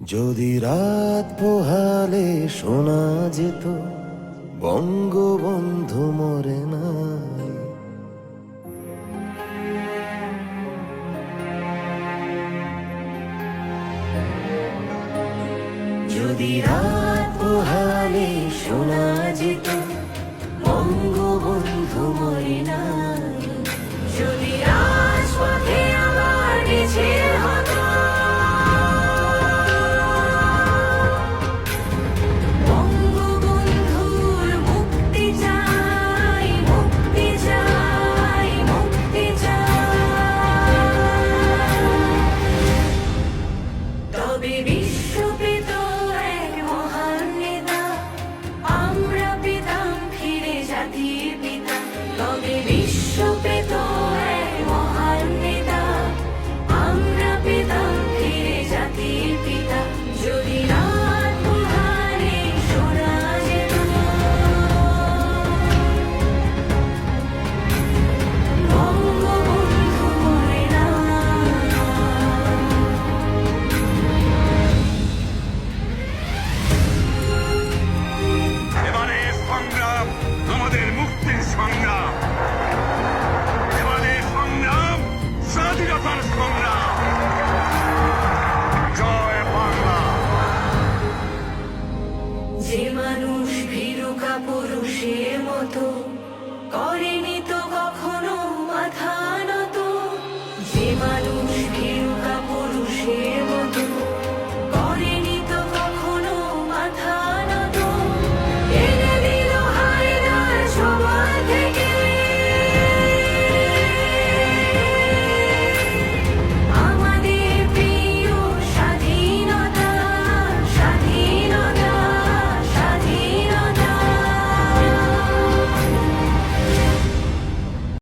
যদি রাত পোহালে শোনা যেত বঙ্গবন্ধু মরে না যদি রাত পোহালে শোনা যেত হবে বিশ্বপিত এক মহান নেতা। পিতাম ফিরে জাতির পিতা। তবে আমাদের মুক্তির সংগ্রাম। আমাদের সংগ্রাম, স্বাধীনতার সংগ্রাম। জয় বাংলা। যে মানুষ ভীরুকা পুরুষের মতো, করেনি তো কখনো মাথা নত। যে মানুষ